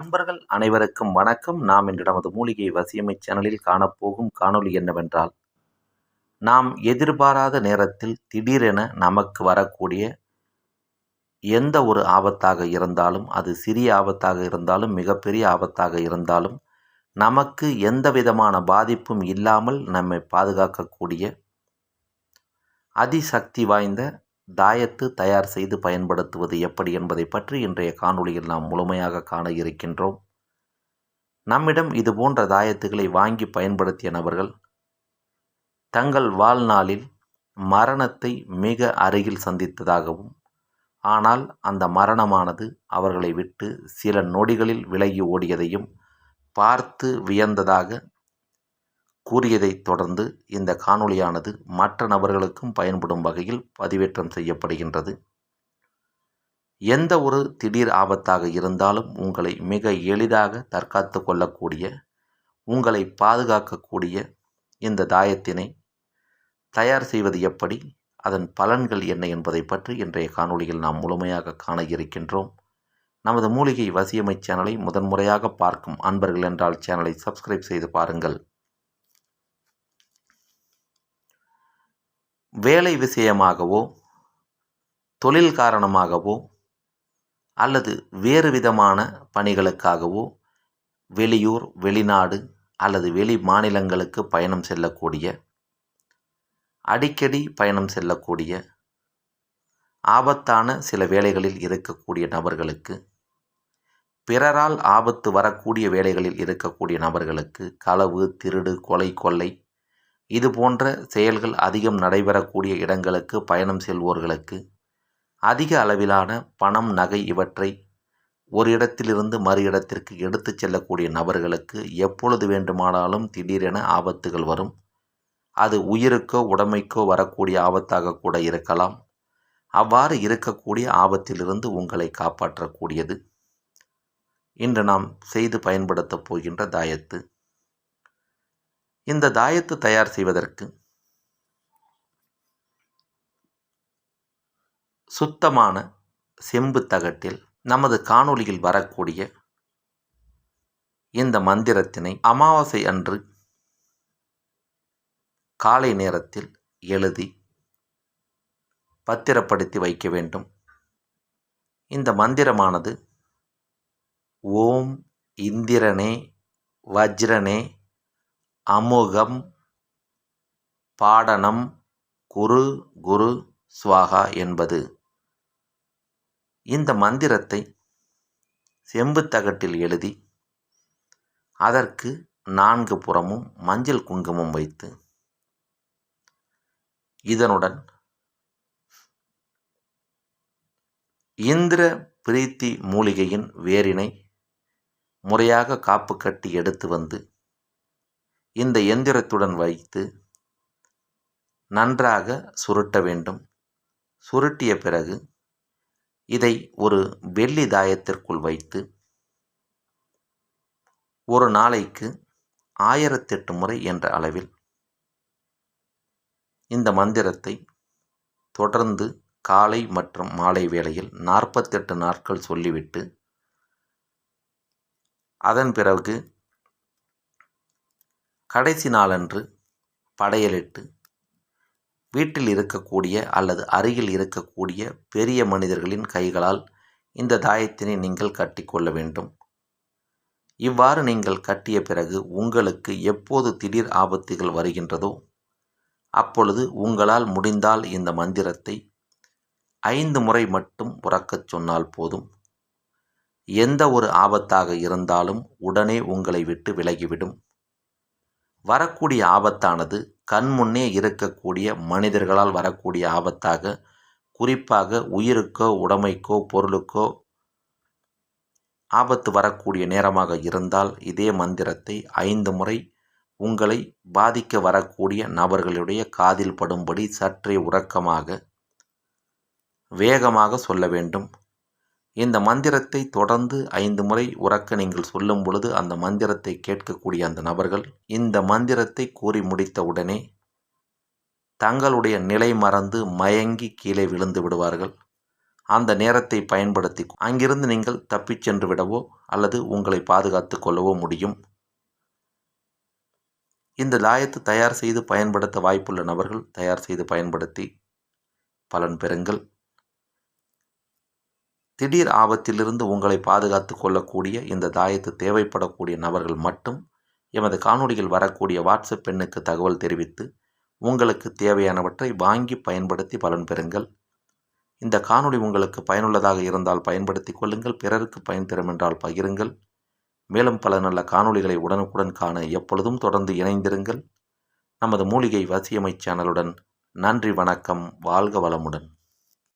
நண்பர்கள் அனைவருக்கும் வணக்கம். நாம் இன்று நமது மூலிகை வசியமை சேனலில் காணப்போகும் காணொளி என்னவென்றால் நாம் எதிர்பாராத நேரத்தில் திடீரென நமக்கு வரக்கூடிய எந்த ஒரு ஆபத்தாக இருந்தாலும் அது சிறிய ஆபத்தாக இருந்தாலும் மிகப்பெரிய ஆபத்தாக இருந்தாலும் நமக்கு எந்த விதமான பாதிப்பும் இல்லாமல் நம்மை பாதுகாக்கக்கூடிய அதிசக்தி வாய்ந்த தாயத்து தயார் செய்து பயன்படுத்துவது எப்படி என்பதை பற்றி இன்றைய காணொளியில் நாம் முழுமையாக காண இருக்கின்றோம். நம்மிடம் இது போன்ற தாயத்துகளை வாங்கி பயன்படுத்திய நபர்கள் தங்கள் வாழ்நாளில் மரணத்தை மிக அருகில் சந்தித்ததாகவும் ஆனால் அந்த மரணமானது அவர்களை விட்டு சில நொடிகளில் விலகி ஓடியதையும் பார்த்து வியந்ததாக கூறியதைத் தொடர்ந்து இந்த காணொளியானது மற்ற நபர்களுக்கும் பயன்படும் வகையில் பதிவேற்றம் செய்யப்படுகின்றது. எந்த ஒரு திடீர் ஆபத்தாக இருந்தாலும் உங்களை மிக எளிதாக தற்காத்து கொள்ளக்கூடிய உங்களை பாதுகாக்கக்கூடிய இந்த தாயத்தினை தயார் செய்வது எப்படி அதன் பலன்கள் என்ன என்பதை பற்றி இன்றைய காணொளியில் நாம் முழுமையாக காண இருக்கின்றோம். நமது மூலிகை வசியமை சேனலை முதன்முறையாக பார்க்கும் அன்பர்கள் என்றால் சேனலை சப்ஸ்கிரைப் செய்து பாருங்கள். வேலை விஷயமாகவோ தொழில் காரணமாகவோ அல்லது வேறு விதமான பணிகளுக்காகவோ வெளியூர் வெளிநாடு அல்லது வெளி மாநிலங்களுக்கு பயணம் செல்லக்கூடிய அடிக்கடி பயணம் செல்லக்கூடிய ஆபத்தான சில வேலைகளில் இருக்கக்கூடிய நபர்களுக்கு பிறரால் ஆபத்து வரக்கூடிய வேலைகளில் இருக்கக்கூடிய நபர்களுக்கு களவு திருடு கொலை கொள்ளை இது போன்ற செயல்கள் அதிகம் நடைபெறக்கூடிய இடங்களுக்கு பயணம் செல்வோர்களுக்கு அதிக அளவிலான பணம் நகை இவற்றை ஒரு இடத்திலிருந்து மறு இடத்திற்கு எடுத்துச் செல்லக்கூடிய நபர்களுக்கு எப்பொழுது வேண்டுமானாலும் திடீரென ஆபத்துகள் வரும். அது உயிருக்கோ உடமைக்கோ வரக்கூடிய ஆபத்தாக கூட இருக்கலாம். அவ்வாறு இருக்கக்கூடிய ஆபத்திலிருந்து உங்களை காப்பாற்றக்கூடியது. இன்று நாம் செய்து பயன்படுத்தப் போகின்ற தாயத்து இந்த தாயத்து தயார் செய்வதற்கு சுத்தமான செம்பு தகட்டில் நமது காணொளியில் வரக்கூடிய இந்த மந்திரத்தினை அமாவாசை அன்று காலை நேரத்தில் எழுதி பத்திரப்படுத்தி வைக்க வேண்டும். இந்த மந்திரமானது ஓம் இந்திரனே வஜ்ரனே அமுகம் பாடனம் குரு குரு ஸ்வாகா என்பது. இந்த மந்திரத்தை செம்புத்தகட்டில் எழுதி அதற்கு நான்கு புறமும் மஞ்சள் குங்குமம் வைத்து இதனுடன் இந்திர பிரீத்தி மூலிகையின் வேரினை முறையாக காப்பு கட்டி எடுத்து வந்து இந்த எந்திரத்துடன் வைத்து நன்றாக சுருட்ட வேண்டும். சுருட்டிய பிறகு இதை ஒரு வெள்ளி தாயத்திற்குள் வைத்து ஒரு நாளைக்கு ஆயிரத்தெட்டு முறை என்ற அளவில் இந்த மந்திரத்தை தொடர்ந்து காலை மற்றும் மாலை வேளையில் நாற்பத்தெட்டு நாட்கள் சொல்லிவிட்டு அதன் பிறகு கடைசி நாளன்று படையலிட்டு வீட்டில் இருக்கக்கூடிய அல்லது அருகில் இருக்கக்கூடிய பெரிய மனிதர்களின் கைகளால் இந்த தாயத்தினை நீங்கள் கட்டிக்கொள்ள வேண்டும். இவ்வாறு நீங்கள் கட்டிய பிறகு உங்களுக்கு எப்போது திடீர் ஆபத்துகள் வருகின்றதோ அப்பொழுது உங்களால் முடிந்தால் இந்த மந்திரத்தை ஐந்து முறை மட்டும் உறக்கச் சொன்னால் போதும். எந்த ஒரு ஆபத்தாக இருந்தாலும் உடனே உங்களை விட்டு விலகிவிடும். வரக்கூடிய ஆபத்தானது கண் முன்னே இருக்கக்கூடிய மனிதர்களால் வரக்கூடிய ஆபத்தாக குறிப்பாக உயிருக்கோ உடைமைக்கோ பொருளுக்கோ ஆபத்து வரக்கூடிய நேரமாக இருந்தால் இதே மந்திரத்தை ஐந்து முறை உங்களை பாதிக்க வரக்கூடிய நபர்களுடைய காதில் படும்படி சற்றே உறக்கமாக வேகமாக சொல்ல வேண்டும். இந்த மந்திரத்தை தொடர்ந்து ஐந்து முறை உறக்க நீங்கள் சொல்லும் பொழுது அந்த மந்திரத்தை கேட்கக்கூடிய அந்த நபர்கள் இந்த மந்திரத்தை கூறி முடித்தவுடனே தங்களுடைய நிலை மறந்து மயங்கி கீழே விழுந்து விடுவார்கள். அந்த நேரத்தை பயன்படுத்தி அங்கிருந்து நீங்கள் தப்பிச் சென்று விடவோ அல்லது உங்களை பாதுகாத்து கொள்ளவோ முடியும். இந்த தாயத்து தயார் செய்து பயன்படுத்த வாய்ப்புள்ள நபர்கள் தயார் செய்து பயன்படுத்தி பலன் பெறுங்கள். திடீர் ஆபத்திலிருந்து உங்களை பாதுகாத்து கொள்ளக்கூடிய இந்த தாயத்து தேவைப்படக்கூடிய நபர்கள் மட்டும் எமது காணொளியில் வரக்கூடிய வாட்ஸ்அப் பெண்ணுக்கு தகவல் தெரிவித்து உங்களுக்கு தேவையானவற்றை வாங்கி பயன்படுத்தி பலன் பெறுங்கள். இந்த காணொளி உங்களுக்கு பயனுள்ளதாக இருந்தால் பயன்படுத்தி கொள்ளுங்கள். பிறருக்கு பயன் தரும் என்றால் பகிருங்கள். மேலும் பல நல்ல காணொளிகளை உடனுக்குடன் காண எப்பொழுதும் தொடர்ந்து இணைந்திருங்கள். நமது மூலிகை வசியமை சேனலுடன் நன்றி வணக்கம். வாழ்க வளமுடன்.